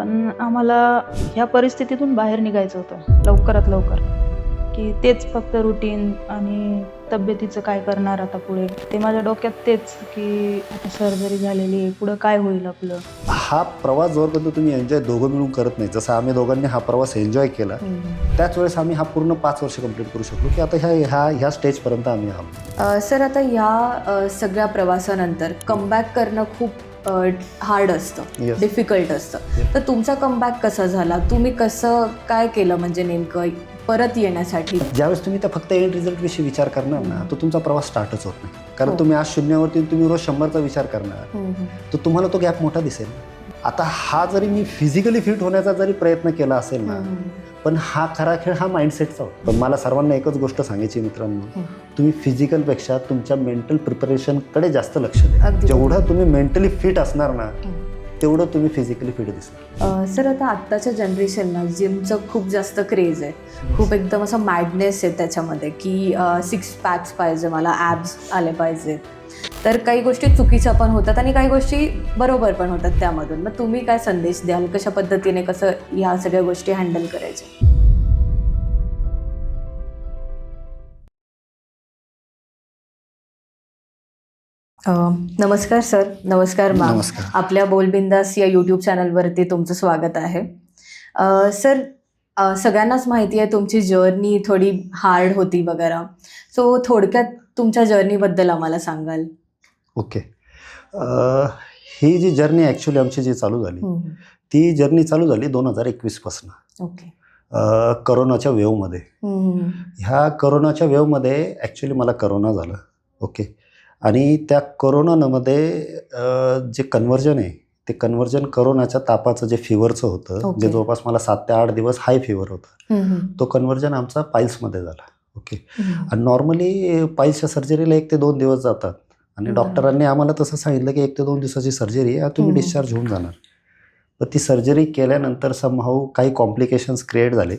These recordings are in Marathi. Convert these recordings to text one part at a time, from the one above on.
पण आम्हाला ह्या परिस्थितीतून बाहेर निघायचं होतं लवकरात लवकर. की तेच फक्त रुटीन आणि तब्येतीचं काय करणार आता पुढे? ते माझ्या डोक्यात तेच की आता सर्जरी झालेली आहे पुढं काय होईल आपलं? हा प्रवास जोपर्यंत तुम्ही एन्जॉय दोघं मिळून करत नाही. जसं आम्ही दोघांनी हा प्रवास एन्जॉय केला त्याच वेळेस आम्ही हा पूर्ण पाच वर्ष कंप्लीट करू शकलो. की आता ह्या ह्या ह्या स्टेजपर्यंत आम्ही अ, सर आता ह्या सगळ्या प्रवासानंतर कमबॅक करणं खूप हार्ड असतं Yes. डिफिकल्ट असतं. तर तुमचा कमबॅक कसा झाला तुम्ही कसं काय केलं म्हणजे नेमकं परत येण्यासाठी ज्यावेळेस तुम्ही त्या फक्त एंड रिझल्ट विषयी विचार करणार ना तर तुमचा प्रवास स्टार्टच होत नाही कारण हो. तुम्ही आज शून्यावरती तुम्ही रोज शंभरचा विचार करणार. तर तुम्हाला तो गॅप मोठा दिसेल आता हा जरी मी फिजिकली फिट होण्याचा जरी प्रयत्न केला असेल ना पण हा खरा खेळ हा माइंडसेटचा होता. पण मला सर्वांना एकच गोष्ट सांगायची मित्रांनो. तुम्ही फिजिकलपेक्षा तुमच्या मेंटल प्रिपरेशनकडे जास्त लक्ष द्या. जेवढं तुम्ही मेंटली फिट असणार ना. तेवढं तुम्ही फिजिकली फिट दिसणार. सर आता आत्ताच्या जनरेशनला जिमचं खूप जास्त क्रेज आहे. खूप एकदम असं मॅडनेस आहे त्याच्यामध्ये की सिक्स पॅक्स पाहिजे मला ॲब्स आले पाहिजे तर काही गोष्टी चुकीच्या पण होतात आणि काही गोष्टी बरोबर पण होतात त्यामधून. मग तुम्ही काय संदेश द्याल? कशा पद्धतीने कसं ह्या सगळ्या गोष्टी हँडल करायच्या? नमस्कार सर. नमस्कार मॅम आपल्या बोलबिंदास या यूट्यूब चॅनलवरती तुमचं स्वागत आहे. सर सगळ्यांनाच माहिती आहे तुमची जर्नी थोडी हार्ड होती वगैरे सो थोडक्यात तुमच्या जर्नीबद्दल आम्हाला सांगाल. ओके ही जी जर्नी ॲक्च्युली आमची जी चालू झाली. ती जर्नी चालू झाली दोन हजार एकवीसपासून ओके करोनाच्या वेवमध्ये. ह्या करोनाच्या वेवमध्ये ॲक्च्युली मला करोना झालं ओके आणि त्या करोनामध्ये जे कन्वर्जन आहे ते कन्वर्जन करोनाच्या तापाचं जे फिवरचं होतं ओके. जे जवळपास मला सात ते आठ दिवस हाय फिवर होता. तो कन्वर्जन आमचा पाईल्समध्ये झाला ओके. आणि नॉर्मली पाईल्सच्या सर्जरीला एक ते दोन दिवस जातात आणि. डॉक्टरांनी आम्हाला तसं सांगितलं की एक ते दोन दिवसाची सर्जरी आहे तुम्ही. डिस्चार्ज होऊन जाणार पण ती सर्जरी केल्यानंतर समहाऊ काही कॉम्प्लिकेशन्स क्रिएट झाले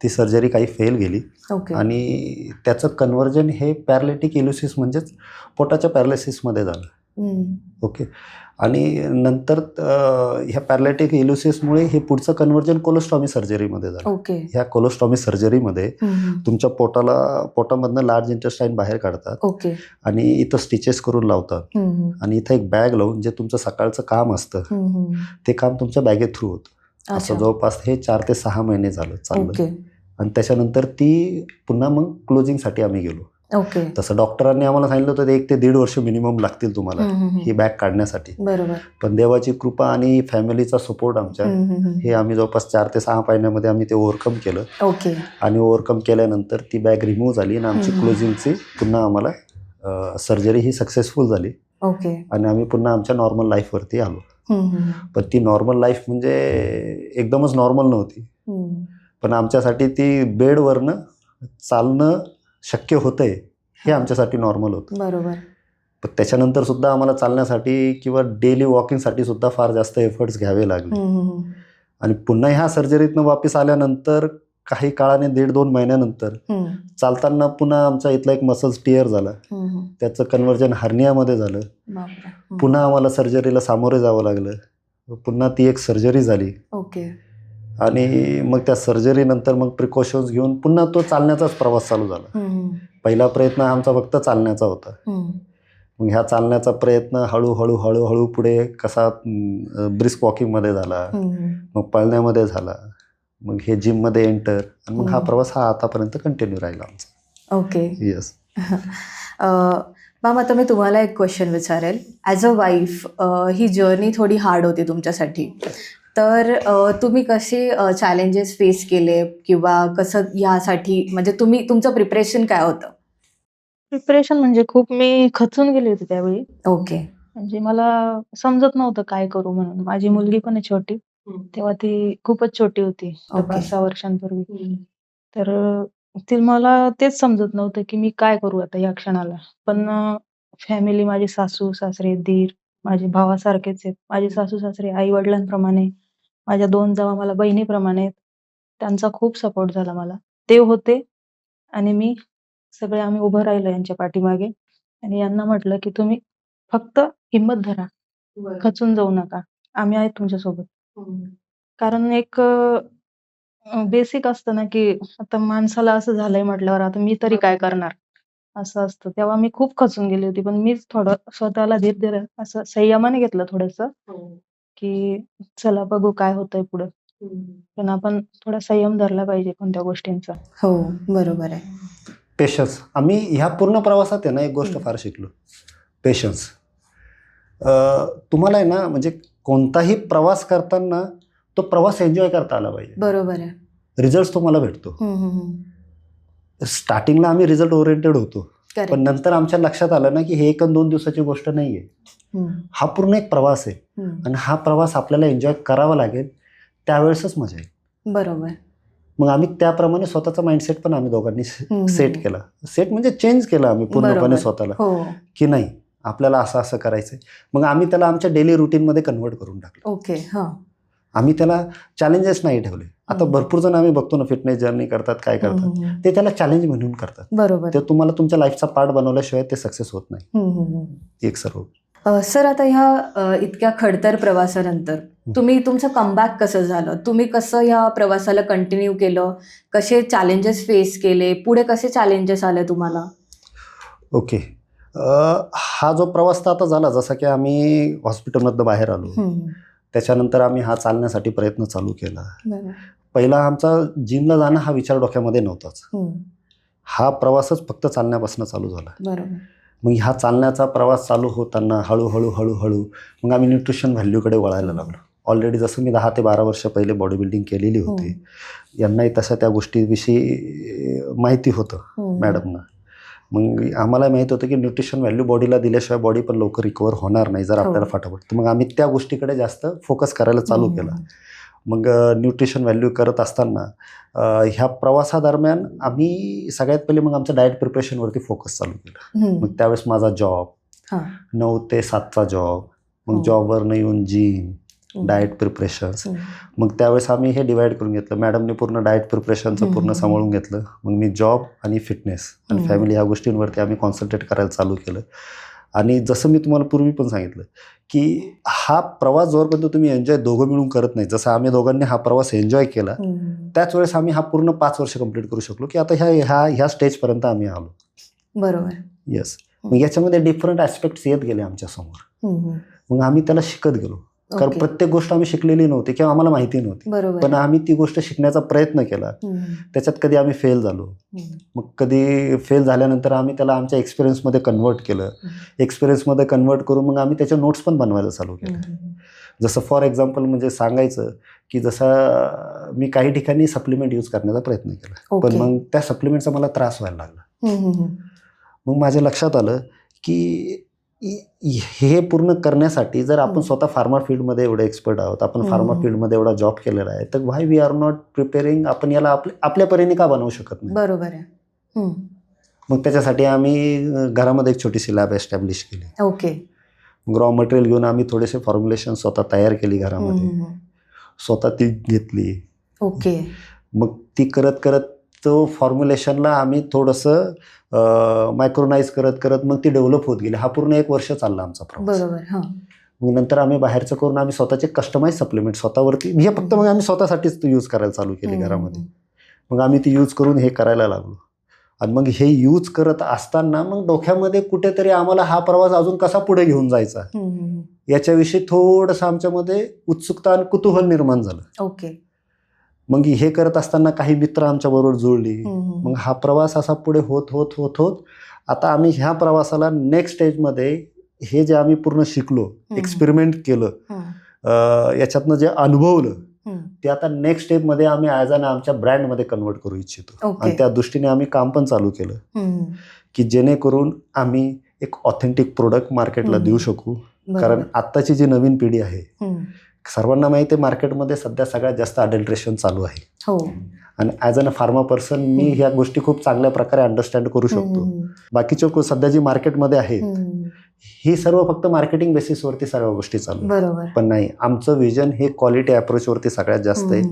ती सर्जरी काही फेल गेली ओके आणि त्याचं कन्वर्जन हे पॅरालिटिक इल्युसिस म्हणजेच पोटाच्या पॅरालिसिसमध्ये झालं. ओके आणि नंतर ह्या पॅरालिटिक इल्युसिसमुळे हे पुढचं कन्वर्जन कोलोस्टॉमी सर्जरीमध्ये झालं ओके ह्या कोलोस्टॉमी सर्जरीमध्ये. तुमच्या पोटाला पोटामधनं लार्ज इंटेस्टाईन बाहेर काढतात ओके आणि इथं स्टिचेस करून लावतात. आणि इथं एक बॅग लावून जे तुमचं सकाळचं काम असतं. ते काम तुमच्या बॅगेत थ्रू होतं असं. जवळपास हे चार ते सहा महिने झालं चाललं आणि त्याच्यानंतर ती पुन्हा मग क्लोजिंगसाठी आम्ही गेलो ओके तसं डॉक्टरांनी आम्हाला सांगितलं होतं एक ते दीड वर्ष मिनिमम लागतील तुम्हाला. ही बॅग काढण्यासाठी बरोबर पण देवाची कृपा आणि फॅमिलीचा सपोर्ट आमच्या. हे आम्ही जवळपास चार ते सहा महिन्यामध्ये आम्ही ते ओव्हरकम केलं ओके आणि ओव्हरकम केल्यानंतर ती बॅग रिमूव्ह झाली आणि आमची. क्लोजिंगची पुन्हा आम्हाला सर्जरी ही सक्सेसफुल झाली ओके आणि आम्ही पुन्हा आमच्या नॉर्मल लाईफवरती आलो. पण ती नॉर्मल लाईफ म्हणजे एकदमच नॉर्मल नव्हती. पण आमच्यासाठी ती बेडवरनं चालणं शक्य होतंय हे आमच्यासाठी नॉर्मल होतं. बरोबर. पण त्याच्यानंतर सुद्धा आम्हाला चालण्यासाठी किंवा डेली वॉकिंगसाठी सुद्धा फार जास्त एफर्ट्स घ्यावे लागले. आणि पुन्हा ह्या सर्जरीतनं वापस आल्यानंतर काही काळाने दीड दोन महिन्यानंतर. चालताना पुन्हा आमचा इथला एक मसल्स टिअर झाला. त्याचं कन्वर्जन हर्नियामध्ये झालं. पुन्हा आम्हाला सर्जरीला सामोरे जावं लागलं. पुन्हा ती एक सर्जरी झाली. ओके. आणि मग त्या सर्जरीनंतर मग प्रिकॉशन्स घेऊन पुन्हा तो चालण्याचाच प्रवास चालू झाला. पहिला प्रयत्न आमचा फक्त चालण्याचा होता. मग ह्या चालण्याचा प्रयत्न हळूहळू हळूहळू पुढे कसा ब्रिस्क वॉकिंगमध्ये झाला. मग पळण्यामध्ये झाला. मग हे जिममध्ये एंटर आणि मग हा. प्रवास हा आतापर्यंत कंटिन्यू राहिला आमचा. ओके येस मॅम आता मी तुम्हाला एक क्वेश्चन विचारेल. ॲज अ वाईफ ही जर्नी थोडी हार्ड होती तुमच्यासाठी. तर तुम्ही कसे चॅलेंजेस फेस केले किंवा कसं ह्यासाठी म्हणजे तुम्ही तुमचं प्रिपरेशन काय होतं? प्रिपरेशन म्हणजे खूप मी खचून गेले होते त्यावेळी. ओके म्हणजे मला समजत नव्हतं काय करू म्हणून. माझी मुलगी पण आहे छोटी. तेव्हा ती खूपच छोटी होती. पाच सहा वर्षांपूर्वी. तर ते मला तेच समजत नव्हतं की मी काय करू आता या क्षणाला. पण फॅमिली माझी सासू सासरे दीर माझे भावासारखेच आहेत. माझे सासू सासरे आई वडिलांप्रमाणे माझ्या दोन जावा मला बहिणीप्रमाणे आहेत त्यांचा खूप सपोर्ट झाला मला. ते होते आणि मी सगळे आम्ही उभं राहिलो यांच्या पाठीमागे. आणि यांना म्हटलं की तुम्ही फक्त हिंमत धरा. खचून जाऊ नका. आम्ही आहेत तुमच्यासोबत. कारण एक बेसिक असतं ना, की आता माणसाला असं झालंय म्हटल्यावर आता मी तरी काय करणार? असं असतं. तेव्हा मी खूप खचून गेली होती. पण मीच थोडं स्वतःला धीर दिला. असं संयमाने घेतलं थोडंसं, की चला बघू काय होतंय पुढं. पण आपण थोडा संयम धरला पाहिजे कोणत्या गोष्टींचा. हो, बरोबर आहे. पेशन्स. आम्ही ह्या पूर्ण प्रवासात आहे ना, एक गोष्ट. फार शिकलो. पेशन्स. अ, तुम्हाला आहे ना, म्हणजे कोणताही प्रवास करताना तो प्रवास एन्जॉय करता आला पाहिजे. बरोबर आहे. रिझल्ट तुम्हाला भेटतो. हं, हं, हं. स्टार्टिंगला आम्ही रिझल्ट ओरिएंटेड होतो. पण. नंतर आमच्या लक्षात आलं ना, की हे 1 अन् 2 दिवसाची गोष्ट नाहीये. हं, पूर्ण एक प्रवास आहे. आणि हा प्रवास आपल्याला एन्जॉय करावा लागेल. त्यावेळेसच मजा येईल. बरोबर. मग आम्ही त्याप्रमाणे स्वतःचा माइंडसेट पण आम्ही दोघांनी सेट. केला. सेट म्हणजे चेंज केला आम्ही पूर्णपणे. स्वतःला, हो. की नाही आपल्याला असं-असं करायचंय. मग आम्ही त्याला आमच्या डेली रुटीनमध्ये कन्व्हर्ट करून टाकलं. ओके. हां. आम्ही त्याला चॅलेंजेस नाही ठेवले. आता. भरपूर जण आम्ही बघतो ना फिटनेस जर्नी करतात, काय करतात. ते त्याला चॅलेंज म्हणून करतात. बरोबर. ते तुम्हाला तुमच्या लाईफचा पार्ट बनवल्याशिवाय ते सक्सेस होत नाही. एक सर्व. सर आता ह्या इतक्या खडतर प्रवासानंतर तुम्ही तुमचं कमबॅक कसं झालं? तुम्ही कसं ह्या प्रवासाला कंटिन्यू केलं? कसे चॅलेंजेस फेस केले? पुढे कसे चॅलेंजेस आले तुम्हाला? ओके. हा जो प्रवास तर आता झाला जसा की आम्ही हॉस्पिटलमधनं बाहेर आलो. हं. त्याच्यानंतर आम्ही हा चालण्यासाठी प्रयत्न चालू केला. पहिला आमचा जिमला जाणं हा विचार डोक्यामध्ये नव्हताच. हं. हा प्रवासच फक्त चालण्यापासून चालू झाला. मग ह्या चालण्याचा प्रवास चालू होताना हळू-हळू, हळू-हळू मग आम्ही न्यूट्रिशन व्हॅल्यूकडे वळायला लागलो. ऑलरेडी जसं मी 10 ते 12 वर्ष पहिले बॉडी बिल्डिंग केलेली होती. हं. यांनाही तसं त्या गोष्टीविषयी माहिती होतं हं. मॅडमना. मग आम्हाला माहीत होतं की न्यूट्रिशन व्हॅल्यू बॉडीला दिल्याशिवाय बॉडी पण लवकर रिकव्हर होणार नाही जर हो. आपल्याला फटाफट. तर मग आम्ही त्या गोष्टीकडे जास्त फोकस करायला चालू हं, केला. हं. मग न्यूट्रिशन व्हॅल्यू करत असताना ह्या प्रवासादरम्यान आम्ही सगळ्यात पहिले मग आमचं डाएट प्रिपरेशनवरती फोकस चालू केला. हं. मग त्यावेळेस माझा जॉब हां. 9 ते 7चा जॉब. मग हो. जॉबवरनं येऊन जिम, हं. Diet preparations. हं. मग त्यावेळेस आम्ही हे डिवाईड करून घेतलं. मॅडमने पूर्ण डाएट प्रिपरेशनचं पूर्ण. सांभाळून घेतलं. मग मी जॉब आणि फिटनेस आणि. फॅमिली ह्या गोष्टींवरती आम्ही कॉन्सन्ट्रेट करायला चालू केलं. आणि जसं मी तुम्हाला पूर्वी पण सांगितलं, की हा प्रवास जोपर्यंत तुम्ही एन्जॉय दोघं मिळून करत नाही, जसं आम्ही दोघांनी हा प्रवास एन्जॉय केला. त्याच वेळेस आम्ही हा पूर्ण 5 वर्ष कंप्लीट करू शकलो, की आता ह्या ह्या ह्या स्टेजपर्यंत आम्ही आलो. बरोबर. येस. मग याच्यामध्ये डिफरंट ॲस्पेक्ट्स येत गेले आमच्यासमोर. मग आम्ही त्याला शिकत गेलो. कारण. प्रत्येक गोष्ट आम्ही शिकलेली नव्हती किंवा आम्हाला माहिती नव्हती. पण आम्ही ती गोष्ट शिकण्याचा प्रयत्न केला. त्याच्यात कधी आम्ही फेल झालो. मग कधी फेल झाल्यानंतर आम्ही त्याला आमच्या एक्सपिरियन्समध्ये कन्व्हर्ट केलं. एक्सपिरियन्समध्ये कन्व्हर्ट करून मग आम्ही त्याच्या नोट्स पण बनवायला चालू हं. जसं फॉर एक्झाम्पल म्हणजे सांगायचं, की जसं मी काही ठिकाणी सप्लिमेंट यूज करण्याचा प्रयत्न केला. पण. मग त्या सप्लिमेंटचा मला त्रास व्हायला लागला. मग माझ्या लक्षात आलं, की हे पूर्ण करण्यासाठी जर आपण. स्वतः फार्मा फील्डमध्ये एवढे एक्सपर्ट आहोत, आपण फार्मा. फील्डमध्ये एवढा जॉब केलेला आहे, तर why we are not preparing आपण याला आपल्या आपल्या परीने का बनवू शकत नाही? बरोबर आहे. हं. मग त्याच्यासाठी आम्ही घरामध्ये एक छोटीशी लॅब एस्टॅब्लिश केली. ओके. मग रॉ मटेरियल घेऊन आम्ही थोडेसे फॉर्म्युलेशन स्वतः तयार केली घरामध्ये. स्वतः ती घेतली. ओके. मग ती करत-करत तो फॉर्म्युलेशनला आम्ही थोडंसं अ, मायक्रोनाइज करत-करत मग ती डेव्हलप होत गेली. हा पूर्ण 1 वर्ष चालला आमचा प्रवास. बरोबर. हां. मग नंतर आम्ही बाहेरचं करून आम्ही स्वतःचे कस्टमाइज सप्लिमेंट स्वतःवरती हे फक्त मग आम्ही स्वतःसाठीच यूज करायला चालू केली घरामध्ये. मग आम्ही ती यूज करून हे करायला लागलो. आणि मग हे यूज करत असताना मग डोक्यामध्ये कुठेतरी आम्हाला हा प्रवास अजून कसा पुढे घेऊन जायचा. याच्याविषयी थोडंसं आमच्यामध्ये उत्सुकता आणि कुतूहल निर्माण झालं. ओके. मग हे करत असताना काही मित्र आमच्याबरोबर जुळली. हं, हं, मग हं. प्रवास असा पुढे होत, होत, होत, होत आता आम्ही ह्या प्रवासाला नेक्स्ट स्टेजमध्ये हे जे आम्ही पूर्ण शिकलो. एक्सपेरिमेंट केलं, याच्यातनं जे अनुभवलं. ते आता नेक्स्ट स्टेपमध्ये आम्ही ॲज अन आमच्या ब्रँडमध्ये कन्व्हर्ट करू इच्छितो. आणि त्या दृष्टीने आम्ही काम पण चालू केलं. की जेणेकरून आम्ही एक ऑथेंटिक प्रोडक्ट मार्केटला देऊ. शकू. कारण बरोबर. आत्ताची जी नवीन पिढी आहे. सर्वांना माहिती आहे मार्केटमध्ये सध्या सगळ्यात जास्त अडल्ट्रेशन चालू आहे. हो. आणि as an a pharma person मी. ह्या गोष्टी खूप चांगल्या प्रकारे अंडरस्टँड करू शकतो. बाकीच्या को सध्या जी मार्केटमध्ये आहेत, हं, सर्व फक्त मार्केटिंग बेसिसवरती सर्व गोष्टी चालू. बरोबर. पण नाही, आमचं व्हिजन हे क्वालिटी अप्रोचवरती सगळ्यात जास्त आहे.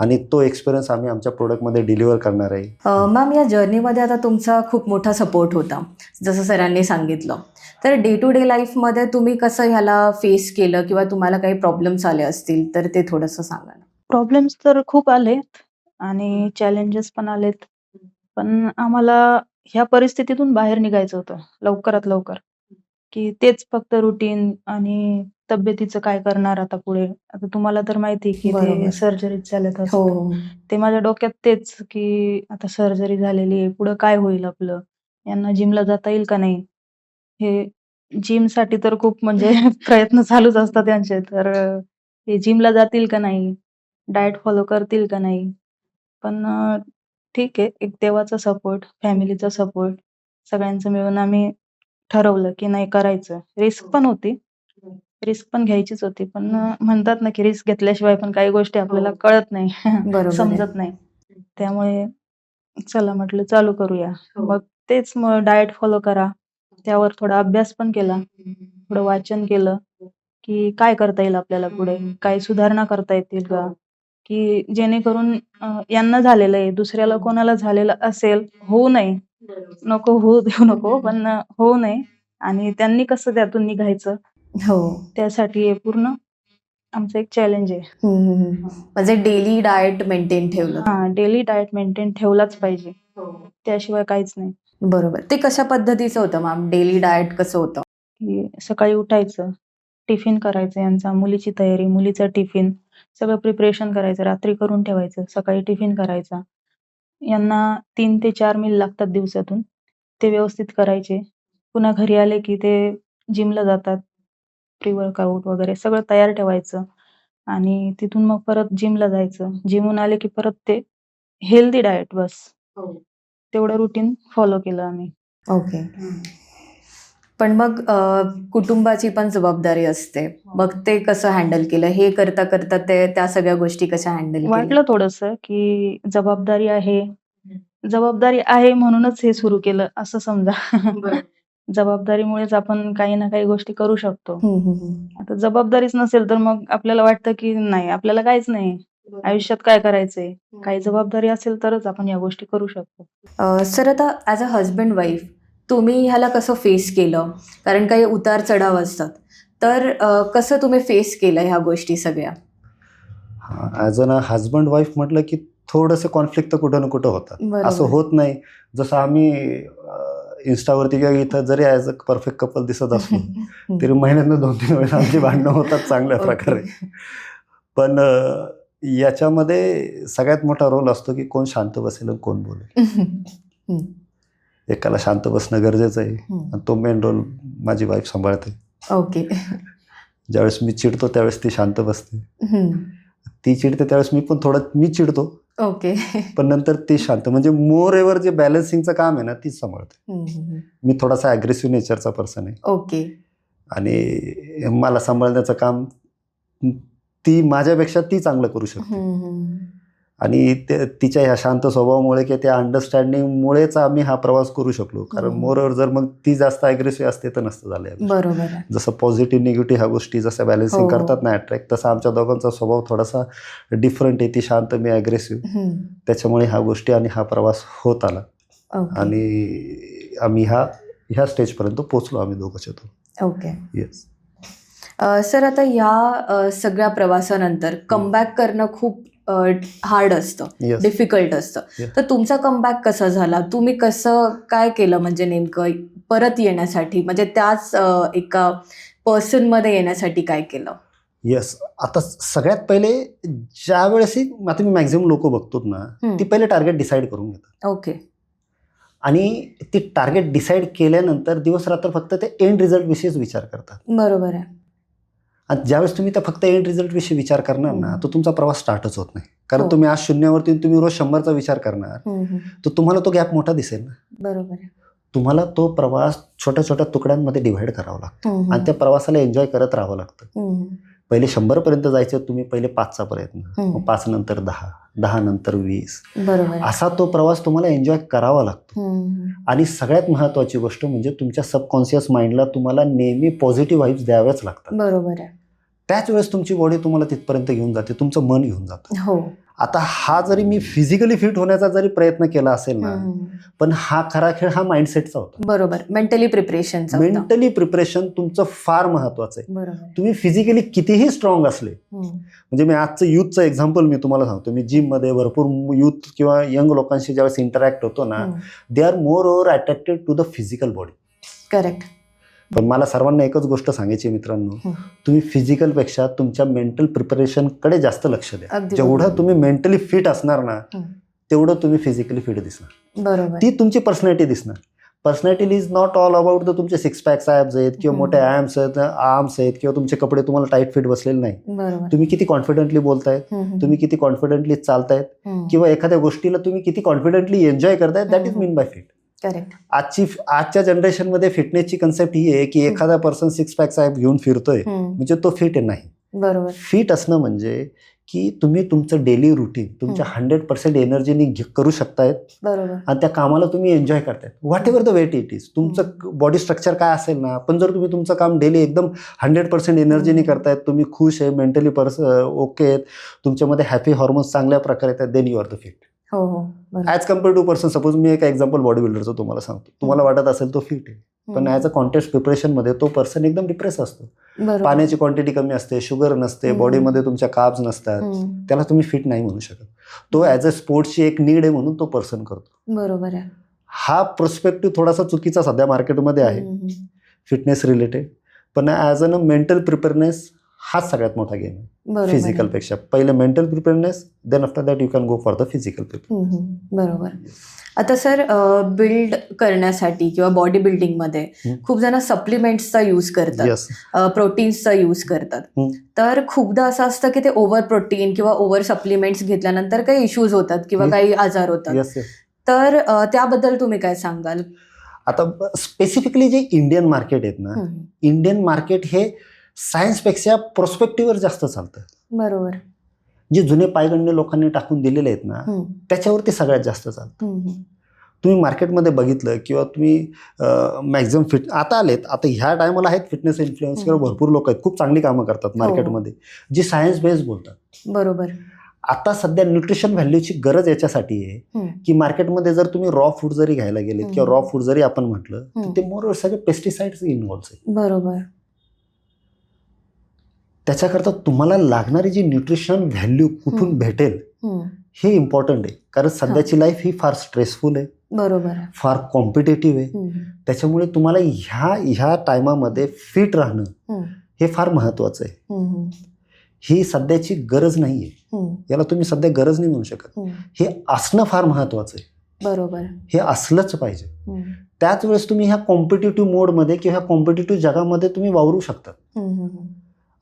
आणि तो एक्सपिरियन्स आम्ही आमच्या प्रोडक्टमध्ये डिलिव्हर करणार आहे. मॅम या जर्नीमध्ये आता तुमचा खूप मोठा सपोर्ट होता, जसं सरांनी सांगितलं. तर डे टू डे लाईफमध्ये तुम्ही कसं ह्याला फेस केलं किंवा तुम्हाला काही प्रॉब्लेम्स आले असतील, तर ते थोडंसं सांगा? प्रॉब्लेम्स तर खूप आलेत आणि चॅलेंजेस पण आलेत. पण आम्हाला ह्या परिस्थितीतून बाहेर निघायचं होतं लवकरात लवकर, की तेच फक्त रुटीन आणि तब्येतीचं काय करणार आता पुढे. आता तुम्हाला तर माहिती की बरोबर. ते सर्जरीज चालत हो, असतात. हो. ते माझ्या डोक्यात तेच, की आता सर्जरी झालेली आहे, पुढं काय होईल आपलं? यांना जिमला जाता येईल का नाही? हे जिमसाठी तर खूप म्हणजे प्रयत्न चालूच असतात त्यांचे. तर हे जिमला जातील का नाही? डाएट फॉलो करतील का नाही? पण ठीक आहे, एक देवाचा सपोर्ट, फॅमिलीचा सपोर्ट, सगळ्यांचं मिळून आम्ही ठरवलं, की नाही करायचं. रिस्क पण होती. रिस्क पण घ्यायचीच होती. पण म्हणतात ना, की रिस्क घेतल्याशिवाय पण काही गोष्टी आपल्याला हो. कळत नाही. समजत नाही. त्यामुळे चला म्हटलं चालू करूया. हो. मग तेच मग डाएट फॉलो करा. त्यावर थोडा अभ्यास पण केला. थोडं वाचन केलं, की काय करता येईल आपल्याला पुढे? काय सुधारणा करता येतील का? हो. की जेणेकरून अ, यांना झालेलं आहे, दुसऱ्याला कोणाला झालेलं असेल, होऊ नये. नको होऊ देऊ नको, पण होऊ नये आणि त्यांनी कसं त्यातून निघायचं, हो. त्यासाठी हे पूर्ण आमचं एक चॅलेंज आहे. हं, हं, हं. म्हणजे डेली डाएट मेंटेन ठेवलं. हां, डेली डाएट मेंटेन ठेवलाच पाहिजे. त्याशिवाय काहीच नाही. बरोबर. ते कशा पद्धतीचं होतं मॅम? डेली डाएट कसं होतं? की सकाळी उठायचं, टिफिन करायचं यांचा, मुलीची तयारी, मुलीचा टिफिन, सगळं प्रिपरेशन करायचं, रात्री करून ठेवायचं, सकाळी टिफिन करायचा. यांना 3 ते 4 मील लागतात दिवसातून. ते व्यवस्थित करायचे. पुन्हा घरी आले की ते जिमला जातात. प्री वर्कआउट वगैरे सगळं तयार ठेवायचं आणि तिथून मग परत जिमला जायचं. जिमहून आले की परत ते हेल्दी डाएट बस. तेवढं रुटीन फॉलो केलं आम्ही. ओके. पण मग कुटुंबाची पण जबाबदारी असते. मग ते कसं हँडल केलं? हे करता करता ते त्या सगळ्या गोष्टी कशा हँडल? वाटलं थोडंसं, की जबाबदारी आहे. जबाबदारी आहे म्हणूनच हे सुरू केलं असं समजा. जबाबदारीमुळेच आपण काही ना काही गोष्टी करू शकतो. हं, हं, हं. आता जबाबदारीच नसेल तर मग आपल्याला वाटतं, की नाही आपल्याला काहीच नाही. आयुष्यात काय करायचंय? काही जबाबदारी असेल तरच आपण या गोष्टी करू शकतो. अ, सर आता ॲज अ हजबंड वाईफ तुम्ही ह्याला कसं फेस केलं? कारण काही उतार-चढाव असतात. तर अ, कसं तुम्ही फेस केलं ह्या गोष्टी सगळ्या? हां, ॲज अ हजबंड वाईफ म्हटलं, की थोडंसं कॉन्फ्लिक्ट तर कुठं ना कुठं होतात. असं होत नाही. जसं आम्ही Instaवरती किंवा इथं जरी ॲज अ परफेक्ट कपल दिसत असलो, हं. तरी महिन्यातनं 2-3 वेळेला आमची भांडणं होतात चांगल्या. प्रकारे. पण याच्यामध्ये सगळ्यात मोठा रोल असतो, की कोण शांत बसेल आणि कोण बोलेल. एकाला शांत बसणं गरजेचं आहे. आणि तो मेन रोल माझी वाईफ सांभाळते. ओके. ज्यावेळेस मी चिडतो त्यावेळेस ती शांत बसते. ती चिडते त्यावेळेस मी पण थोडं मी चिडतो. ओके. पण नंतर ती शांत म्हणजे मोर एव्हर जे बॅलन्सिंगचं काम आहे ना तीच सांभाळते. मी थोडासा ॲग्रेसिव्ह नेचरचा पर्सन आहे ओके. आणि मला सांभाळण्याचं काम ती माझ्यापेक्षा ती चांगलं करू शकते. आणि ते तिच्या ह्या शांत स्वभावामुळे किंवा त्या अंडरस्टँडिंगमुळेच आम्ही हा प्रवास करू शकलो. कारण. मोर एव्हर जर मग ती जास्त ॲग्रेसिव्ह असते तर नसतं झालं. बरोबर. जसं पॉझिटिव्ह निगेटिव्ह ह्या गोष्टी जसं बॅलन्सिंग हो. करतात ना अट्रॅक्ट तसा आमच्या दोघांचा स्वभाव थोडासा डिफरंट आहे. ती शांत मी ॲग्रेसिव्ह. हं. त्याच्यामुळे ह्या गोष्टी आणि हा प्रवास होत आला. आणि आम्ही ह्या ह्या स्टेजपर्यंत पोहोचलो आम्ही दोघंच येतो. ओके. येस. सर आता अ, सगळ्या प्रवासानंतर कमबॅक करणं खूप हार्ड असतं. डिफिकल्ट असतं. तर तुमचा कमबॅक कसा झाला? तुम्ही कसं काय केलं म्हणजे नेमकं परत येण्यासाठी? म्हणजे त्याच अ, एका पर्सनमध्ये येण्यासाठी काय केलं? येस. आता सगळ्यात पहिले ज्यावेळेसही आता मी मॅक्झिमम लोकं बघतो ना. ती पहिले टार्गेट डिसाईड करून घेतात. ओके. आणि ती टार्गेट डिसाईड केल्यानंतर दिवस-रात्र फक्त ते एंड रिझल्टविषयीच विचार करतात. बरोबर आहे. आणि ज्यावेळेस तुम्ही त्या फक्त एंड रिझल्टविषयी विचार करणार ना. तर तुमचा प्रवास स्टार्टच होत नाही. कारण हो. तुम्ही आज शून्यावरती तुम्ही रोज 100चा विचार करणार. तर तुम्हाला तो गॅप मोठा दिसेल ना. बरोबर. तुम्हाला तो प्रवास छोट्या-छोट्या तुकड्यांमध्ये डिव्हाईड करावा लागतो. आणि त्या प्रवासाला एन्जॉय करत राहावं लागतं. पहिले 100 पर्यंत जायचं तुम्ही पहिले 5चा प्रयत्न, 5 नंतर 10, 10 नंतर 20 बरोबर आहे. असा तो प्रवास तुम्हाला एन्जॉय करावा लागतो. आणि सगळ्यात महत्त्वाची गोष्ट म्हणजे तुमच्या सबकॉन्शियस माइंडला तुम्हाला नेहमी पॉझिटिव्ह व्हाइब्स द्याव्याच लागतात. बरोबर आहे. त्याच वेळेस तुमची बॉडी तुम्हाला तिथपर्यंत घेऊन जाते, तुमचं मन घेऊन जातं. हो. आता हा जरी मी फिजिकली फिट होण्याचा जरी प्रयत्न केला असेल ना. पण हा खरा खेळ हा माइंडसेटचा होता बरोबर मेंटली प्रिपरेशनचा मेंटली प्रिपरेशन तुमचं फार महत्वाचं आहे तुम्ही फिजिकली कितीही स्ट्रॉंग असले. म्हणजे मी आजचं युथचं एक्झाम्पल मी तुम्हाला सांगतो मी जिममध्ये भरपूर युथ किंवा यंग लोकांशी ज्यावेळेस इंटरॅक्ट होतो ना. They are more over attracted to the physical body correct पण मला सर्वांना एकच गोष्ट सांगायची मित्रांनो. तुम्ही फिजिकलपेक्षा तुमच्या मेंटल प्रिपरेशनकडे जास्त लक्ष द्या जेवढं तुम्ही मेंटली फिट असणार ना. तेवढं तुम्ही फिजिकली फिट दिसणार बरोबर ती तुमची पर्सनॅलिटी दिसणार personality is not all about the तुमचे सिक्स पॅक्स ॲब्स आहेत किंवा. मोठे ॲम्स आहेत आर्म्स आहेत किंवा तुमचे कपडे तुम्हाला टाईट फिट बसलेले नाही तुम्ही किती कॉन्फिडंटली बोलतायत. तुम्ही किती कॉन्फिडंटली चालतायत. किंवा एखाद्या गोष्टीला तुम्ही किती कॉन्फिडंटली एन्जॉय करतायत that is. Mean by fit आजची आजच्या जनरेशनमध्ये फिटनेसची कन्सेप्ट ही आहे की. एखादा पर्सन सिक्स पॅक्स ॲप घेऊन फिरतोय. म्हणजे तो फिट आहे नाही. बरोबर. फिट असणं म्हणजे की तुम्ही तुमचं डेली रुटीन तुमच्या हंड्रेड पर्सेंट एनर्जीनी करू शकतायत बरोबर. आणि त्या कामाला तुम्ही एन्जॉय करतायत. Whatever the weight it is तुमचं बॉडी स्ट्रक्चर काय असेल ना पण जर तुम्ही तुमचं काम डेली एकदम हंड्रेड पर्सेंट एनर्जीनी. करतायत तुम्ही खुश आहे मेंटली पर्स ओके आहेत तुमच्यामध्ये हॅपी हॉर्मोन्स चांगल्या प्रकारे येतात then you are the fit हो हो. As compare to person suppose मी एक एक्झाम्पल बॉडी बिल्डरचं तुम्हाला सांगतो. तुम्हाला वाटत असेल तो फिट आहे पण. ॲज अ कॉन्टेस्ट प्रिपरेशनमध्ये तो पर्सन एकदम डिप्रेस असतो. पाण्याची क्वांटिटी कमी असते शुगर नसते. बॉडीमध्ये तुमच्या काब्स नसतात. त्याला तुम्ही फिट नाही म्हणू शकत. तो ॲज अ स्पोर्ट्सची एक नीड आहे म्हणून तो पर्सन करतो. बरोबर आहे. हा पर्स्पेक्टिव्ह थोडासा चुकीचा सध्या मार्केटमध्ये आहे. फिटनेस रिलेटेड पण ॲज अन मेंटल प्रिपेअरनेस हाच सगळ्यात मोठा गेम आहे बरोबर आहे. फिजिकलपेक्षा पहिले mental preparedness then after that you can go for the physical prepare. बरोबर आता सर बिल्ड करण्यासाठी किंवा बॉडी बिल्डिंगमध्ये. खूप जण सप्लिमेंट्सचा यूज करतात प्रोटीन्सचा यूज करतात. तर खूपदा असं असतं की ते ओव्हर प्रोटीन किंवा ओव्हर सप्लिमेंट्स घेतल्यानंतर काही इश्यूज होतात किंवा. काही आजार होतात तर त्याबद्दल तुम्ही काय सांगाल आता स्पेसिफिकली जे इंडियन मार्केट आहेत ना. इंडियन मार्केट हे सायन्सपेक्षा प्रोस्पेक्टिव्हवर जास्त चालतं बरोबर जे जुने पायगंडे लोकांनी टाकून दिलेले आहेत ना त्याच्यावरती सगळ्यात जास्त चालतं. तुम्ही मार्केटमध्ये बघितलं किंवा तुम्ही मॅक्झिमम फिट आता आलेत आता ह्या टायमाला आहेत फिटनेस इन्फ्लुएन्स किंवा. भरपूर लोक आहेत खूप चांगली कामं करतात मार्केटमध्ये जी सायन्स बेस्ड बोलतात बरोबर आता सध्या न्यूट्रिशन व्हॅल्यूची गरज याच्यासाठी आहे. की मार्केटमध्ये जर तुम्ही रॉ फूड जरी घ्यायला गेलेत किंवा. रॉ फूड जरी आपण म्हटलं तर. ते मोर सगळे पेस्टिसाइड्स इन्व्हॉल्व्ह आहेत बरोबर त्याच्याकरता तुम्हाला लागणारी जी न्यूट्रिशन व्हॅल्यू कुठून. भेटेल हे इम्पॉर्टंट आहे. कारण सध्याची लाईफ ही फार स्ट्रेसफुल आहे. बरोबर फार कॉम्पिटेटिव्ह आहे. त्याच्यामुळे तुम्हाला ह्या ह्या टायमामध्ये फिट राहणं हे फार महत्त्वाचं आहे. ही सध्याची गरज नाही आहे हम्म, याला तुम्ही सध्या गरज नाही म्हणू शकत. हे असणं फार महत्त्वाचं आहे. बरोबर. हे असलंच पाहिजे. त्याच वेळेस तुम्ही ह्या कॉम्पिटेटिव्ह मोडमध्ये किंवा ह्या कॉम्पिटेटिव्ह जगामध्ये तुम्ही वावरू शकता.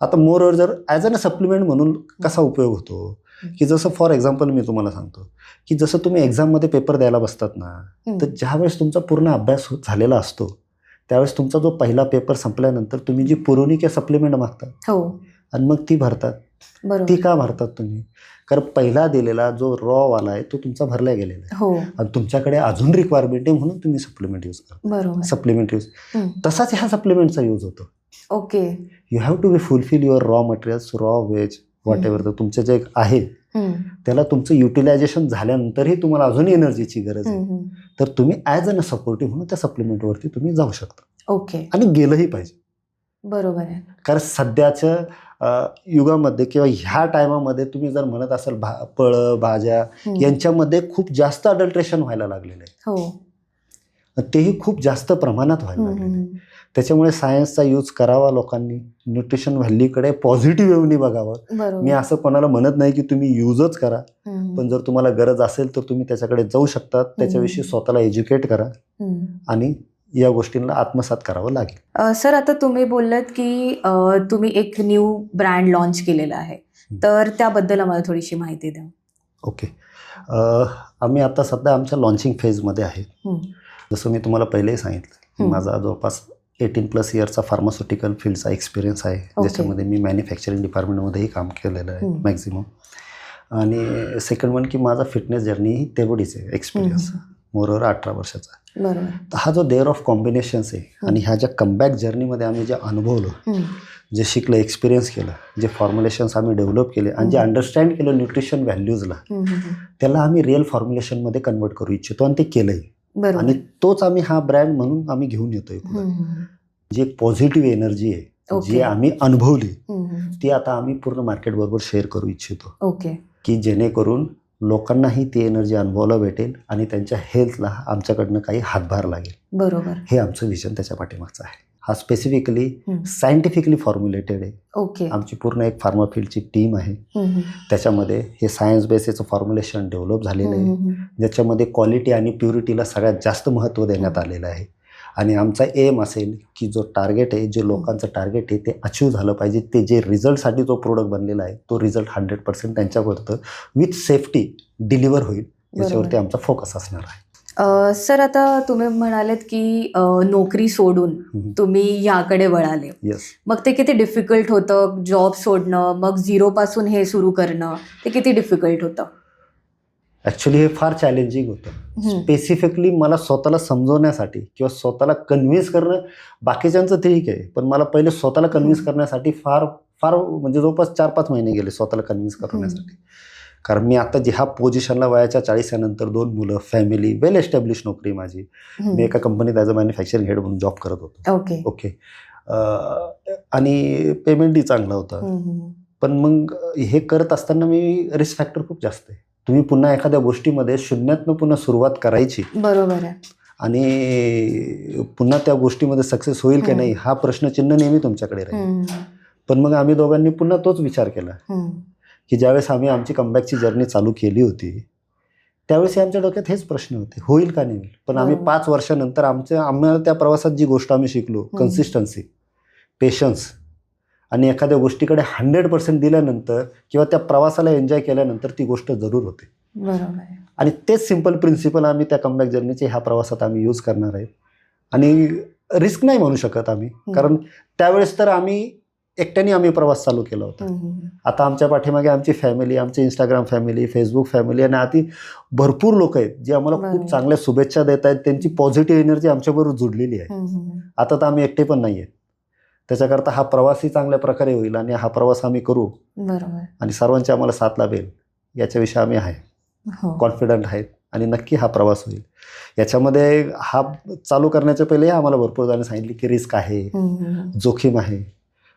आता मोर जर ॲज अन सप्लिमेंट म्हणून कसा उपयोग होतो? की जसं फॉर एक्झाम्पल मी तुम्हाला सांगतो की जसं तुम्ही एक्झाममध्ये पेपर द्यायला बसतात ना. तर ज्यावेळेस तुमचा पूर्ण अभ्यास हो- झालेला असतो त्यावेळेस तुमचा जो पहिला पेपर संपल्यानंतर तुम्ही जी पुरवणी किंवा सप्लिमेंट मागता हो. आणि मग ती भरतात. ती का भरतात तुम्ही? कारण पहिला दिलेला जो रॉ वाला आहे तो तुमचा भरला गेलेला आहे. हो. आणि तुमच्याकडे अजून रिक्वायरमेंट आहे म्हणून तुम्ही सप्लिमेंट यूज करता. Supplement use. तसाच ह्या सप्लिमेंटचा यूज होतो. Okay you have to be fulfil your raw materials raw veg whatever तुमचे जे आहे हम्म, त्याला तुमचं युटिलायझेशन झाल्यानंतरही तुम्हाला अजून एनर्जीची गरज आहे. हम्म, हम्म. तर तुम्ही ॲज अन सपोर्टिव्ह म्हणून त्या सप्लिमेंटवरती तुम्ही जाऊ शकता. ओके आणि गेलंही पाहिजे. बरोबर आहे. कारण सध्याच्या युगामध्ये किंवा ह्या टायमामध्ये तुम्ही जर म्हणत असाल भा फळं भाज्या. यांच्यामध्ये खूप जास्त अडल्ट्रेशन व्हायला लागलेलं आहे. हो. तेही खूप जास्त प्रमाणात व्हायला लागलेलं आहे. त्याच्यामुळे सायन्सचा यूज करावा लोकांनी. न्यूट्रिशन व्हॅल्यूकडे पॉझिटिव्ह वेवनी बघावं. मी असं कोणाला म्हणत नाही की तुम्ही यूजच करा. पण जर तुम्हाला गरज असेल तर तुम्ही त्याच्याकडे जाऊ शकतात. त्याच्याविषयी स्वतःला एज्युकेट करा. आणि या गोष्टींना आत्मसात करावं लागेल. सर आता तुम्ही बोललात की तुम्ही एक न्यू ब्रँड लॉन्च केलेला आहे. तर त्याबद्दल आम्हाला थोडीशी माहिती द्या. ओके. आम्ही आता सध्या आमच्या लॉन्चिंग फेजमध्ये आहे. जसं मी तुम्हाला पहिलेही सांगितलं. माझा जवळपास एटीन प्लस इयरचा फार्मास्युटिकल फील्डचा एक्सपिरियन्स आहे. ज्याच्यामध्ये मी मॅन्युफॅक्चरिंग डिपार्टमेंटमध्येही काम केलेलं आहे. मॅक्झिमम आणि सेकंड वन की माझा फिटनेस जर्नी ही तेवढीच आहे एक्सपिरियन्स. मोरवर अठरा वर्षाचा तर हा जो देअर ऑफ कॉम्बिनेशन्स आहे आणि ह्या ज्या कमबॅक जर्नीमध्ये आम्ही जे अनुभवलं जे शिकलं एक्सपिरियन्स केलं जे फॉर्म्युलेशन्स आम्ही डेव्हलप केले आणि जे. अंडरस्टँड केलं न्यूट्रिशन व्हॅल्यूजला. त्याला आम्ही रिअल फॉर्म्युलेशनमध्ये कन्वर्ट करू इच्छितो आणि ते केलंही आणि तोच आम्ही हा ब्रँड म्हणून आम्ही घेऊन येतोय. जी एक पॉझिटिव्ह एनर्जी आहे. जी आम्ही अनुभवली. ती आता आम्ही पूर्ण मार्केटबरोबर शेअर करू इच्छितो. ओके की जेणेकरून लोकांनाही ती एनर्जी अनुभवायला भेटेल आणि त्यांच्या हेल्थला आमच्याकडनं काही हातभार लागेल. बरोबर. हे आमचं विजन त्याच्या पाठीमागचं आहे. हा स्पेसिफिकली. सायंटिफिकली फॉर्म्युलेटेड आहे. ओके आमची पूर्ण एक फार्मा फील्डची टीम आहे. त्याच्यामध्ये हे सायन्स बेस याचं फॉर्म्युलेशन डेव्हलप झालेलं आहे. ज्याच्यामध्ये क्वालिटी आणि प्युरिटीला सगळ्यात जास्त महत्त्व देण्यात आलेलं आहे. आणि आमचा एम असेल की जो टार्गेट आहे जे लोकांचं टार्गेट आहे ते अचीव झालं पाहिजे. ते जे रिझल्टसाठी जो प्रोडक्ट बनलेला आहे तो रिझल्ट हंड्रेड पर्सेंट त्यांच्यापर्यंत विथ सेफ्टी डिलिव्हर होईल. याच्यावरती आमचा फोकस असणार आहे. सर आता तुम्ही म्हणालेत की नोकरी सोडून. तुम्ही याकडे वळाले मग ते किती डिफिकल्ट होतं जॉब सोडणं मग झिरो पासून हे सुरू करणं ते किती डिफिकल्ट होतं ॲक्च्युली हे फार चॅलेंजिंग होतं. स्पेसिफिकली मला स्वतःला समजवण्यासाठी किंवा स्वतःला कन्व्हिन्स करणं बाकीच्यांचं ठीक आहे पण मला पहिले स्वतःला कन्व्हिन्स. करण्यासाठी फार फार म्हणजे जवळपास चार पाच महिने गेले स्वतःला कन्व्हिन्स करण्यासाठी कारण मी आता ज्या पोझिशनला वयाच्या चाळीसानंतर दोन मुलं फॅमिली वेल एस्टॅब्लिश नोकरी माझी. मी. एका कंपनीत ॲज अ मॅन्युफॅक्चरिंग हेड म्हणून जॉब करत होतो. ओके ओके आणि पेमेंटही चांगला होता. पण मग हे करत असताना मी रिस्क फॅक्टर खूप जास्त आहे. तुम्ही पुन्हा एखाद्या गोष्टीमध्ये शून्यातनं पुन्हा सुरुवात करायची. बरोबर आहे. आणि पुन्हा त्या गोष्टीमध्ये सक्सेस होईल की. नाही हा प्रश्नचिन्ह नेहमी तुमच्याकडे राहील. पण मग आम्ही दोघांनी पुन्हा तोच विचार केला. की ज्यावेळेस आम्ही आमची कमबॅकची जर्नी चालू केली होती त्यावेळेस आमच्या डोक्यात हेच प्रश्न होते होईल का नाही होईल पण आम्ही बरोबर. पाच वर्षानंतर आमच्या आम्हाला त्या प्रवासात जी गोष्ट आम्ही शिकलो. कन्सिस्टन्सी पेशन्स आणि एखाद्या गोष्टीकडे हंड्रेड पर्सेंट दिल्यानंतर किंवा त्या प्रवासाला एन्जॉय केल्यानंतर ती गोष्ट जरूर होते. बरोबर आहे. आणि तेच सिंपल प्रिन्सिपल आम्ही त्या कमबॅक जर्नीचे ह्या प्रवासात आम्ही यूज करणार आहेत आणि रिस्क नाही म्हणू शकत आम्ही कारण त्यावेळेस तर आम्ही एकट्याने आम्ही प्रवास चालू केला होता. आता आमच्या पाठीमागे आमची फॅमिली आमची इंस्टाग्राम फॅमिली फेसबुक फॅमिली आणि आधी भरपूर लोक आहेत जे आम्हाला. खूप चांगल्या शुभेच्छा देत आहेत. त्यांची पॉझिटिव्ह एनर्जी आमच्याबरोबर जुडलेली आहे. आता तर आम्ही एकटे पण नाही आहेत त्याच्याकरता हा प्रवासही चांगल्या प्रकारे होईल आणि हा प्रवास आम्ही करू बरोबर. आणि सर्वांची आम्हाला साथ लाभेल याच्याविषयी आम्ही आहे. हो. कॉन्फिडंट आहेत आणि नक्की हा प्रवास होईल. याच्यामध्ये हा चालू करण्याच्या पहिले आम्हाला भरपूर जणांनी सांगितले की रिस्क आहे. जोखीम आहे.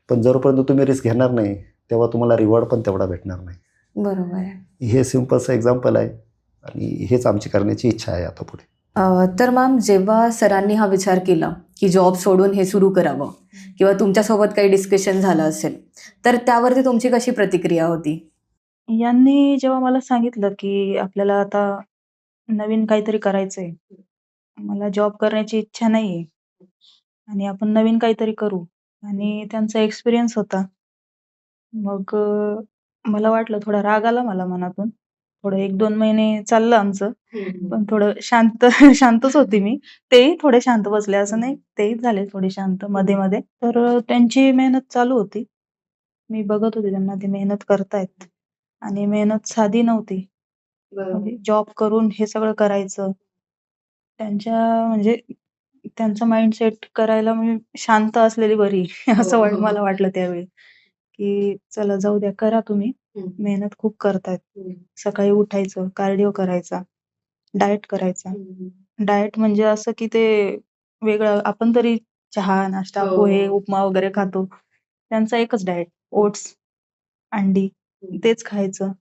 पण जोपर्यंत तुम्ही रिस्क घेणार नाही तेव्हा तुम्हाला रिवॉर्ड पण तेवढा भेटणार नाही. बरोबर आहे. हे सिम्पलचं एक्झाम्पल आहे आणि हेच आमची करण्याची इच्छा आहे आता पुढे. अ, तर मॅम जेव्हा सरांनी हा विचार केला की जॉब सोडून हे सुरू करावं किंवा तुमच्यासोबत काही डिस्कशन झालं असेल तर त्यावरती तुमची कशी प्रतिक्रिया होती? यांनी जेव्हा मला सांगितलं, की आपल्याला आता नवीन काहीतरी करायचंय. मला जॉब करण्याची इच्छा नाहीये आणि आपण नवीन काहीतरी करू आणि त्यांचा एक्सपिरियन्स होता. मग अ, मला वाटलं थोडा राग आला मला मनातून. थोडं 1-2 महिने चाललं आमचं. पण थोडं शांत शांतच होती मी. तेही थोडे शांत बसले असं नाही. तेही झाले थोडे शांत मध्ये-मध्ये. तर अ, त्यांची मेहनत चालू होती. मी बघत होते त्यांना ते मेहनत करतायत आणि मेहनत साधी नव्हती. म्हणजे जॉब करून हे सगळं करायचं. त्यांच्या म्हणजे त्यांचा माइंडसेट करायला मी शांत असलेली बरी असं वाट मला वाटलं त्यावेळी, की चला जाऊ द्या करा तुम्ही. मेहनत खूप करतायत. सकाळी उठायचं, कार्डिओ करायचा, डाएट करायचा. डाएट म्हणजे असं की ते वेगळं आपण तरी चहा, नाश्ता, हो, पोहे, हो. उपमा वगैरे खातो. त्यांचा एकच डाएट ओट्स, अंडी तेच खायचं.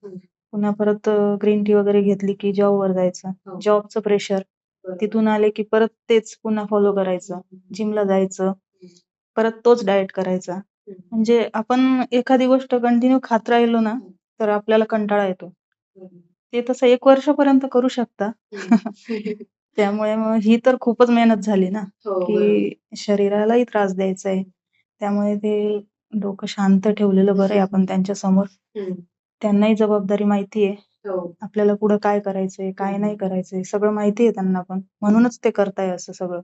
पुन्हा परत ग्रीन टी वगैरे घेतली की जॉबवर जायचं. हो. जॉबचं प्रेशर. तिथून आले की परत तेच पुन्हा फॉलो करायचं. जिमला जायचं. परत तोच डाएट करायचा. म्हणजे आपण एखादी गोष्ट कंटिन्यू खात राहिलो ना, तर आपल्याला कंटाळा येतो. ते तसं 1 वर्षापर्यंत करू शकता. त्यामुळे मग ही तर खूपच मेहनत झाली ना, हो, की शरीरालाही त्रास द्यायचा आहे. त्यामुळे ते डोकं शांत ठेवलेलं बरं आहे आपण त्यांच्यासमोर. त्यांनाही जबाबदारी माहिती आहे. हो. आपल्याला पुढं काय करायचंय, काय नाही करायचंय सगळं माहिती आहे त्यांना पण. म्हणूनच ते करताय असं सगळं.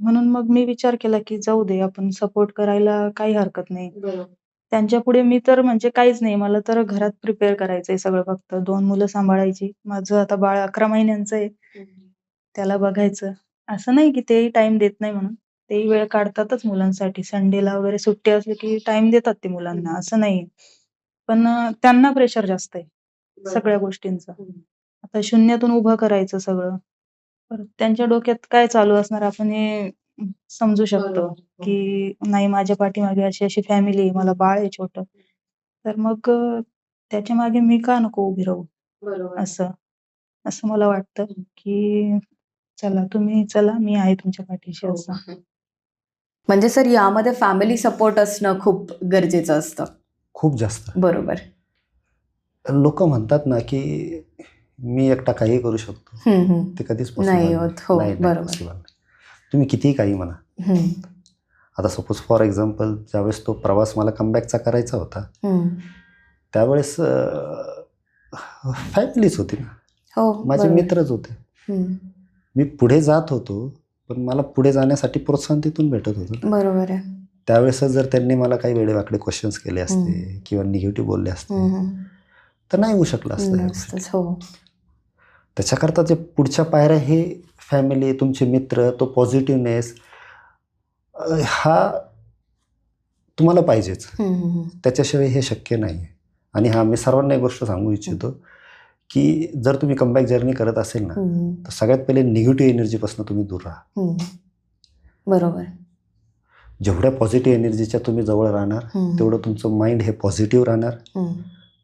म्हणून मग मी विचार केला, की जाऊ दे आपण सपोर्ट करायला काही हरकत नाही. त्यांच्यापुढे मी तर म्हणजे काहीच नाही. मला तर घरात प्रिपेअर करायचंय सगळं फक्त. 2 मुलं सांभाळायची. माझं आता बाळ 11 महिन्यांचं आहे. त्याला बघायचं. असं नाही की तेही टाईम देत नाही म्हणून. तेही वेळ काढतातच मुलांसाठी. संडेला वगैरे सुट्टी असली की टाईम देतात ते मुलांना, असं नाहीये. पण त्यांना प्रेशर जास्त आहे सगळ्या गोष्टींचं. आता शून्यातून उभं करायचं सगळं. तर त्यांच्या डोक्यात काय चालू असणार आपण हे समजू शकतो, की नाही माझ्या पाठीमागे अशी-अशी फॅमिली आहे, मला बाळ आहे छोटं. तर मग अ, त्याच्यामागे मी का नको उभी राहू? असं. असं मला वाटतं, की चला तुम्ही चला, मी आहे तुमच्या पाठीशी असं. म्हणजे सर यामध्ये फॅमिली सपोर्ट असणं खूप गरजेचं असतं. खूप जास्त. बरोबर. लोकं म्हणतात ना, की मी एकटा काहीही करू शकतो. ते कधीच नाही. हो. पॉसिबल. तुम्ही कितीही काही म्हणा. आता सपोज फॉर एक्झाम्पल ज्यावेळेस तो प्रवास मला कमबॅकचा करायचा होता. त्यावेळेस फॅमिलीच होती ना. हो, माझे. मित्रच होते. मी पुढे जात होतो, पण मला पुढे जाण्यासाठी प्रोत्साहन तिथून भेटत होतं. बरोबर आहे. त्यावेळेसच जर त्यांनी मला काही वेडेवाकडे क्वेश्चन्स केले असते किंवा निगेटिव्ह बोलले असते. तर नाही होऊ शकलं असतं. हो. त्याच्याकरता जे पुढच्या पायऱ्या हे फॅमिली, तुमचे मित्र, तो पॉझिटिव्हनेस हा तुम्हाला पाहिजेच. त्याच्याशिवाय हे शक्य नाही. आणि हां, मी सर्वांना एक गोष्ट सांगू इच्छितो, की जर तुम्ही कमबॅक जर्नी करत असेल ना, तर सगळ्यात पहिले निगेटिव्ह एनर्जीपासून तुम्ही दूर राहा. बरोबर. जेवढ्या पॉझिटिव्ह एनर्जीच्या तुम्ही जवळ राहणार, तेवढं तुमचं माइंड हे पॉझिटिव्ह राहणार.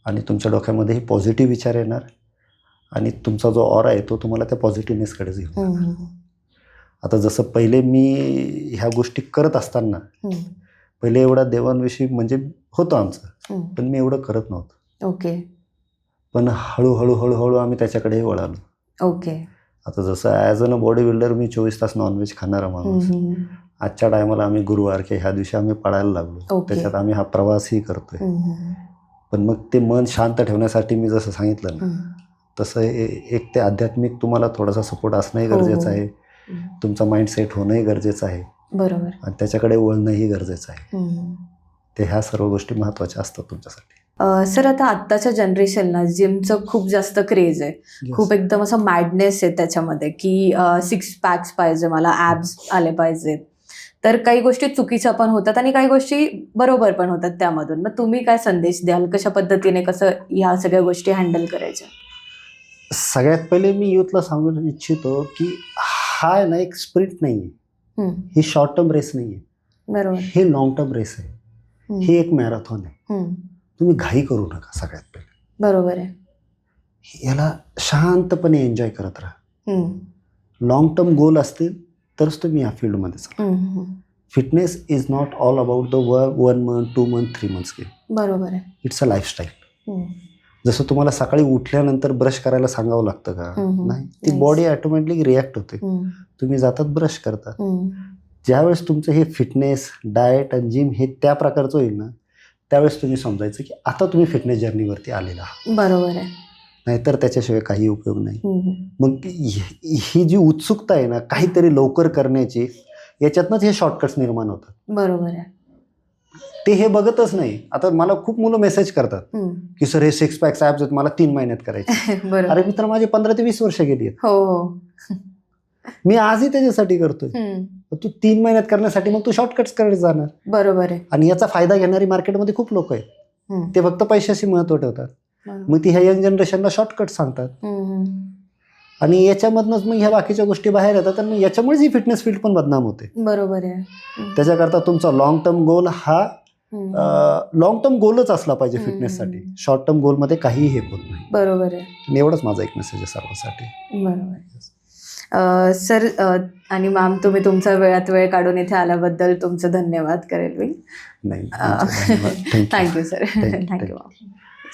आणि तुमच्या डोक्यामध्येही पॉझिटिव्ह विचार येणार आणि तुमचा जो ऑरा आहे तो तुम्हाला त्या पॉझिटिव्हनेसकडेच घेऊन. आता जसं पहिले मी ह्या गोष्टी करत असताना. पहिले एवढा देवांविषयी म्हणजे होतं आमचं. पण मी एवढं करत नव्हतो. ओके. पण हळू-हळू, हळूहळू आम्ही त्याच्याकडेही वळालो. ओके. आता जसं as an a body builder मी 24 तास नॉनव्हेज खाणारा माणूस. आजच्या टायमाला आम्ही गुरुवार किंवा ह्या दिवशी आम्ही पाळायला लागलो. त्याच्यात आम्ही हा प्रवासही करतोय. पण मग ते मन शांत ठेवण्यासाठी मी जसं सांगितलं ना. तसं एक ते आध्यात्मिक तुम्हाला थोडासा सपोर्ट असणंही हो, गरजेचं हो. आहे. तुमचा माइंड सेट होणंही गरजेचं आहे बरोबर. आणि त्याच्याकडे वळणंही गरजेचं आहे. ते ह्या सर्व गोष्टी महत्त्वाच्या असतात तुमच्यासाठी. सर आता आत्ताच्या जनरेशनला जिमचं खूप जास्त क्रेज आहे. खूप एकदम असं मॅडनेस आहे त्याच्यामध्ये, की सिक्स पॅक्स पाहिजे मला, ॲब्स आले पाहिजेत. तर काही गोष्टी चुकीच्या पण होतात आणि काही गोष्टी बरोबर पण होतात त्यामधून. मग तुम्ही काय संदेश द्याल? कशा पद्धतीने कसं ह्या सगळ्या गोष्टी हँडल करायच्या? सगळ्यात पहिले मी यूथला सांगू इच्छितो, की हा ना एक स्प्रिंट नाही आहे. हं. शॉर्ट टर्म रेस नाही आहे. बरोबर. हे लाँग टर्म रेस आहे. हं. ही एक मॅरेथॉन आहे. तुम्ही घाई करू नका सगळ्यात पहिले. बरोबर आहे. याला शांतपणे एन्जॉय करत राहा. लाँग टर्म गोल असतील तरच तुम्ही या फील्डमध्ये चला. Fitness is not all about the व one month, two month, three months game. बरोबर आहे. It's a lifestyle. जसं तुम्हाला सकाळी उठल्यानंतर ब्रश करायला सांगावं लागतं का? नाही. ती. बॉडी ऑटोमॅटिकली रिॲक्ट होते. तुम्ही जातात ब्रश करता. ज्यावेळेस तुमचं हे फिटनेस, डाएट आणि जिम हे त्या प्रकारचं होईल ना, त्यावेळेस तुम्ही समजायचं की आता तुम्ही फिटनेस जर्नीवरती आलेला आहात. बरोबर आहे. नाहीतर त्याच्याशिवाय काही उपयोग नाही. मग ही जी उत्सुकता आहे ना, काहीतरी लवकर करण्याची, याच्यातनंच हे शॉर्टकट्स निर्माण होतात. बरोबर आहे. ते हे बघतच नाही. आता मला खूप मुलं मेसेज करतात. की सर हे सिक्स पॅक्स ॲब्स आहेत मला 3 महिन्यात करायचे. बरोबर. अरे मित्र माझे 15 ते 20 वर्ष गेली आहेत. हो, हो. मी आजही त्याच्यासाठी करतोय. तू 3 महिन्यात करण्यासाठी मग तू शॉर्टकट्स करत जाणार. बरोबर आहे. आणि याचा फायदा घेणारी मार्केटमध्ये खूप लोक आहेत. ते फक्त पैशाशी महत्त्व ठेवतात. मग ती ह्या यंग जनरेशनला शॉर्टकट सांगतात. हं, हं. आणि याच्यामधनंच मग ह्या बाकीच्या गोष्टी बाहेर येतात आणि याच्यामुळेच ही फिटनेस फील्ड पण बदनाम होते. बरोबर आहे. त्याच्याकरता तुमचा लाँग टर्म गोल हा. लाँग टर्म गोलच असला पाहिजे. फिटनेससाठी. शॉर्ट टर्म गोलमध्ये काहीही हे होत नाही. बरोबर आहे. एवढंच माझा एक मेसेज आहे सर्वांसाठी. बरोबर. सर आणि मॅम तुम्ही तुमचा वेळात वेळ काढून इथे आल्याबद्दल तुमचं धन्यवाद करेल मी. Thank you sir. Thank you ma'am.